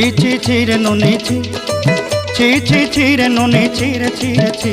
ছি ছি ছি রে ননি ছি। ছি ছি ছি